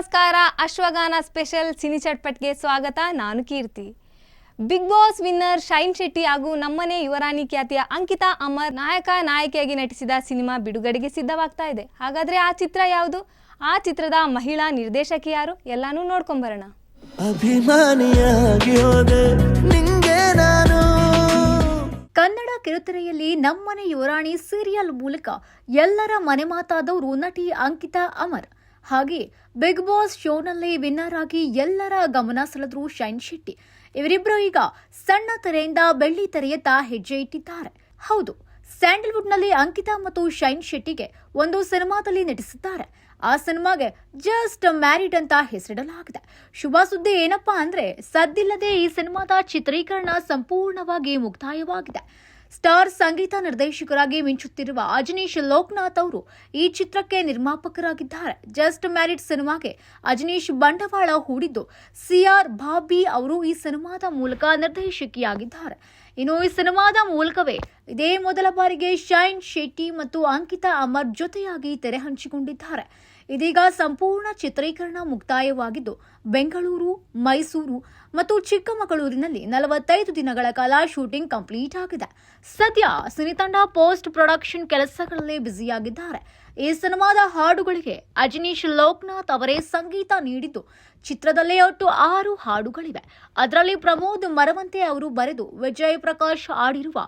ನಮಸ್ಕಾರ ಅಶ್ವಗಾನ special cine ಚಟ್ಪಟ್ಗೆ ಸ್ವಾಗತ. ನಾನು Keerthi. Big boss winner Shine Shetty ಹಾಗೂ ನಮ್ಮನೆ ಯುವರಾಣಿ ಖ್ಯಾತಿಯ ಅಂಕಿತಾ ಅಮರ್ ನಾಯಕ ನಾಯಕಿಯಾಗಿ ನಟಿಸಿದ ಸಿನಿಮಾ ಬಿಡುಗಡೆಗೆ ಸಿದ್ಧವಾಗ್ತಾ ಇದೆ. ಹಾಗಾದ್ರೆ ಆ ಚಿತ್ರ ಯಾವುದು? ಆ ಚಿತ್ರದ ಮಹಿಳಾ ನಿರ್ದೇಶಕಿ ಯಾರು? ಎಲ್ಲಾನು ನೋಡ್ಕೊಂಬರೋಣ. ಅಭಿಮಾನಿಯಾಗಿ ಹೋದೆ ನಿಂಗೆ ನಾನು. ಕನ್ನಡ ಕಿರುತೆರೆಯಲ್ಲಿ ನಮ್ಮನೆ ಯುವರಾಣಿ ಸೀರಿಯಲ್ ಮೂಲಕ ಎಲ್ಲರ ಮನೆ ಮಾತಾದವರು ನಟಿ ಅಂಕಿತಾ ಅಮರ್. ಹಾಗೆ ಬಿಗ್ ಬಾಸ್ ಶೋನಲ್ಲಿ ವಿನ್ನರ್ ಆಗಿ ಎಲ್ಲರ ಗಮನ ಸೆಳೆದ್ರು ಶೈನ್ ಶೆಟ್ಟಿ ಇವರಿಬ್ಬರು ಈಗ ಸಣ್ಣ ತೆರೆಯಿಂದ ಬೆಳ್ಳಿ ತೆರೆಯತ್ತ ಹೆಜ್ಜೆ ಇಟ್ಟಿದ್ದಾರೆ. ಹೌದು, ಸ್ಯಾಂಡಲ್ವುಡ್ನಲ್ಲಿ ಅಂಕಿತಾ ಮತ್ತು ಶೈನ್ ಶೆಟ್ಟಿಗೆ ಒಂದು ಸಿನಿಮಾದಲ್ಲಿ ನಟಿಸಿದ್ದಾರೆ. ಆ ಸಿನಿಮಾಗೆ ಜಸ್ಟ್ ಮ್ಯಾರಿಡ್ ಅಂತ ಹೆಸರಿಡಲಾಗಿದೆ. ಶುಭ ಸುದ್ದಿ ಏನಪ್ಪಾ ಅಂದ್ರೆ ಸದ್ದಿಲ್ಲದೆ ಈ ಸಿನಿಮಾದ ಚಿತ್ರೀಕರಣ ಸಂಪೂರ್ಣವಾಗಿ ಮುಕ್ತಾಯವಾಗಿದೆ. ಸ್ಟಾರ್ ಸಂಗೀತ ನಿರ್ದೇಶಕರಾಗಿ ಮಿಂಚುತ್ತಿರುವ ಅಜನೀಶ್ ಲೋಕನಾಥ್ ಅವರು ಈ ಚಿತ್ರಕ್ಕೆ ನಿರ್ಮಾಪಕರಾಗಿದ್ದಾರೆ. ಜಸ್ಟ್ ಮ್ಯಾರಿಡ್ ಸಿನಿಮಾಗೆ ಅಜನೀಶ್ ಬಂಡವಾಳ ಹೂಡಿದ್ದು ಸಿಆರ್ ಭಾಬಿ ಅವರು ಈ ಸಿನಿಮಾದ ಮೂಲಕ ನಿರ್ದೇಶಕಿಯಾಗಿದ್ದಾರೆ. ಇನ್ನು ಈ ಸಿನಿಮಾದ ಮೂಲಕವೇ ಇದೇ ಮೊದಲ ಬಾರಿಗೆ ಶೈನ್ ಶೆಟ್ಟಿ ಮತ್ತು ಅಂಕಿತಾ ಅಮರ್ ಜೊತೆಯಾಗಿ ತೆರೆ ಹಂಚಿಕೊಂಡಿದ್ದಾರೆ. ಇದೀಗ ಸಂಪೂರ್ಣ ಚಿತ್ರೀಕರಣ ಮುಕ್ತಾಯವಾಗಿದ್ದು ಬೆಂಗಳೂರು, ಮೈಸೂರು ಮತ್ತು ಚಿಕ್ಕಮಗಳೂರಿನಲ್ಲಿ ನಲವತ್ತೈದು ದಿನಗಳ ಕಾಲ ಶೂಟಿಂಗ್ ಕಂಪ್ಲೀಟ್ ಆಗಿದೆ. ಸದ್ಯ ಸಿನಿತಂಡ ಪೋಸ್ಟ್ ಪ್ರೊಡಕ್ಷನ್ ಕೆಲಸಗಳಲ್ಲಿ ಬ್ಯುಸಿಯಾಗಿದ್ದಾರೆ. ಈ ಸಿನಿಮಾದ ಹಾಡುಗಳಿಗೆ ಅಜನೀಶ್ ಲೋಕನಾಥ್ ಅವರೇ ಸಂಗೀತ ನೀಡಿದ್ದು, ಚಿತ್ರದಲ್ಲೇ ಒಟ್ಟು ಆರು ಹಾಡುಗಳಿವೆ. ಅದರಲ್ಲಿ ಪ್ರಮೋದ್ ಮರವಂತೆ ಅವರು ಬರೆದು, ವಿಜಯ್ ಪ್ರಕಾಶ್ ಹಾಡಿರುವ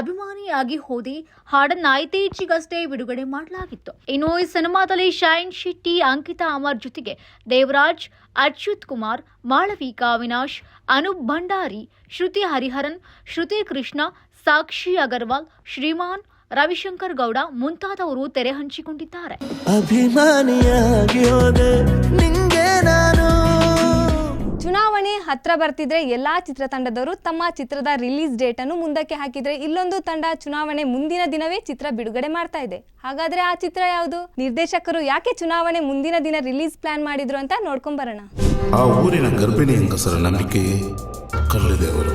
ಅಭಿಮಾನಿಯಾಗಿ ಹೋದಿ ಹಾಡನ್ನ ಇತ್ತೀಚೆಗಷ್ಟೇ ಬಿಡುಗಡೆ ಮಾಡಲಾಗಿತ್ತು. ಇನ್ನು ಈ ಸಿನಿಮಾದಲ್ಲಿ ಶೈನ್ ಶೆಟ್ಟಿ, ಅಂಕಿತಾ ಅಮರ್ ಜೊತೆಗೆ ದೇವರಾಜ್ ಅಚ್ಯುತ್ ಕುಮಾರ್, ಮಾಳವಿಕಾ ಅವಿನಾಶ್, ಅನೂಪ್ ಭಂಡಾರಿ, ಶ್ರುತಿ ಹರಿಹರನ್, ಶ್ರುತಿ ಕೃಷ್ಣ, ಸಾಕ್ಷಿ ಅಗರ್ವಾಲ್, ಶ್ರೀಮಾನ್, ರವಿಶಂಕರ್ ಗೌಡ ಮುಂತಾದವರು ತೆರೆ ಹಂಚಿಕೊಂಡಿದ್ದಾರೆ. ಅಭಿಮಾನಿಯಾಗಿ ನಿಂಗೆ ನಾನು ಚುನಾವಣೆ ಹತ್ರ ಬರ್ತಿದ್ರೆ ಎಲ್ಲಾ ಚಿತ್ರತಂಡದವರು ತಮ್ಮ ಚಿತ್ರದ ರಿಲೀಸ್ ಡೇಟ್ ಅನ್ನು ಮುಂದಕ್ಕೆ ಹಾಕಿದ್ರೆ ಇಲ್ಲೊಂದು ತಂಡ ಚುನಾವಣೆ ಮುಂದಿನ ದಿನವೇ ಚಿತ್ರ ಬಿಡುಗಡೆ ಮಾಡ್ತಾ ಇದೆ. ಹಾಗಾದ್ರೆ ಆ ಚಿತ್ರ ಯಾವುದು? ನಿರ್ದೇಶಕರು ಯಾಕೆ ಚುನಾವಣೆ ಮುಂದಿನ ದಿನ ರಿಲೀಸ್ ಪ್ಲಾನ್ ಮಾಡಿದ್ರು ಅಂತ ನೋಡ್ಕೊಂಡ್ ಬರೋಣ. ಆ ಊರಿನ ಗರ್ಭಿಣಿ ಹೆಂಗಸರ ನಂಬಿಕೆ ಕಲ್ಲಿದೆವರು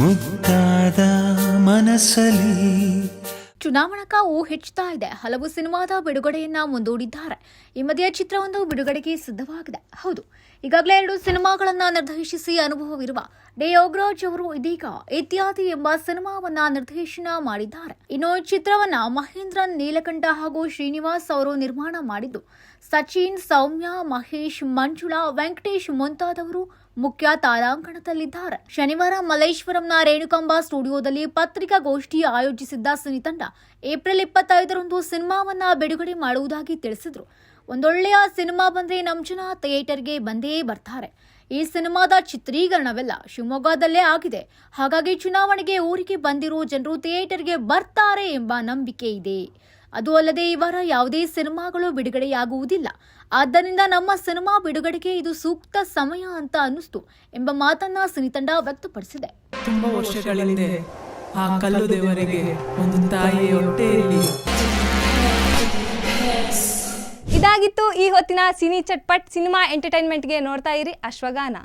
ಮುಕ್ತಾದ ಮನಸ್ಸಲ್ಲಿ ಚುನಾವಣಾ ಕಾವು ಹೆಚ್ಚುತ್ತಾ ಇದೆ. ಹಲವು ಸಿನಿಮಾದ ಬಿಡುಗಡೆಯನ್ನ ಮುಂದೂಡಿದ್ದಾರೆ. ಈ ಮಧ್ಯೆ ಚಿತ್ರವೊಂದು ಬಿಡುಗಡೆಗೆ ಸಿದ್ಧವಾಗಿದೆ. ಹೌದು, ಈಗಾಗಲೇ ಎರಡು ಸಿನಿಮಾಗಳನ್ನ ನಿರ್ದೇಶಿಸಿ ಅನುಭವವಿರುವ ಡೆ ಯೋಗರಾಜ್ ಅವರು ಇದೀಗ ಇತ್ಯಾದಿ ಎಂಬ ಸಿನಿಮಾವನ್ನ ನಿರ್ದೇಶನ ಮಾಡಿದ್ದಾರೆ. ಇನ್ನು ಚಿತ್ರವನ್ನ ಮಹೇಂದ್ರನ್ ನೀಲಕಂಠ ಹಾಗೂ ಶ್ರೀನಿವಾಸ್ ಅವರು ನಿರ್ಮಾಣ ಮಾಡಿದ್ದು, ಸಚಿನ್, ಸೌಮ್ಯ, ಮಹೇಶ್, ಮಂಜುಳಾ, ವೆಂಕಟೇಶ್ ಮುಂತಾದವರು ಮುಖ್ಯ ತಾರಾಂಕಣದಲ್ಲಿದ್ದಾರೆ. ಶನಿವಾರ ಮಲ್ಲೇಶ್ವರಂನ ರೇಣುಕಂಬ ಸ್ಟುಡಿಯೋದಲ್ಲಿ ಪತ್ರಿಕಾಗೋಷ್ಠಿ ಆಯೋಜಿಸಿದ್ದ ಸಿನಿತಂಡ ಏಪ್ರಿಲ್ ಇಪ್ಪತ್ತೈದರಂದು ಸಿನಿಮಾವನ್ನ ಬಿಡುಗಡೆ ಮಾಡುವುದಾಗಿ ತಿಳಿಸಿದ್ರು. ಒಂದೊಳ್ಳೆಯ ಸಿನಿಮಾ ಬಂದ್ರೆ ನಮ್ಮ ಜನ ಥಿಯೇಟರ್ಗೆ ಬಂದೇ ಬರ್ತಾರೆ. ಈ ಸಿನಿಮಾದ ಚಿತ್ರೀಕರಣವೆಲ್ಲ ಶಿವಮೊಗ್ಗದಲ್ಲೇ ಆಗಿದೆ. ಹಾಗಾಗಿ ಚುನಾವಣೆಗೆ ಊರಿಗೆ ಬಂದಿರೋ ಜನರು ಥಿಯೇಟರ್ಗೆ ಬರ್ತಾರೆ ಎಂಬ ನಂಬಿಕೆ ಇದೆ. ಅದು ಅಲ್ಲದೆ ಈ ವಾರ ಯಾವುದೇ ಸಿನಿಮಾಗಳು ಬಿಡುಗಡೆಯಾಗುವುದಿಲ್ಲ. ಆದ್ದರಿಂದ ನಮ್ಮ ಸಿನಿಮಾ ಬಿಡುಗಡೆಗೆ ಇದು ಸೂಕ್ತ ಸಮಯ ಅಂತ ಅನ್ನಿಸ್ತು ಎಂಬ ಮಾತನ್ನ ಸಿನಿತಂಡ ವ್ಯಕ್ತಪಡಿಸಿದೆ. ತುಂಬಾ ವರ್ಷಗಳ ಹಿಂದೆ ಆ ಕಲ್ಲು ದೇವರಿಗೆ ಒಂದು ತಾಯಿಯ ಹೊಟ್ಟೆಯಲ್ಲಿ ಇದಾಗಿತ್ತು ಈ ಹೊತ್ತಿನ ಸಿನಿ ಚಟ್ಪಟ್ ಸಿನಿಮಾ ಎಂಟರ್ಟೈನ್ಮೆಂಟ್ಗೆ ನೋಡ್ತಾ ಇರಿ ಅಶ್ವಗಾನ.